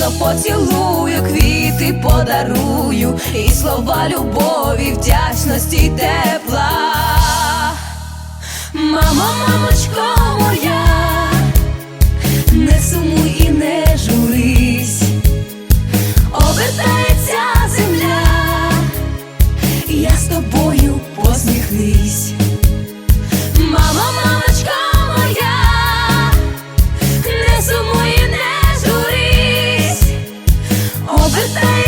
ніжно поцілую, квіти подарую, і слова любові, вдячності й тепла. Мамо, мамочко моя, не сумуй і не журись, обертається земля, я з тобою посміхнись. Cause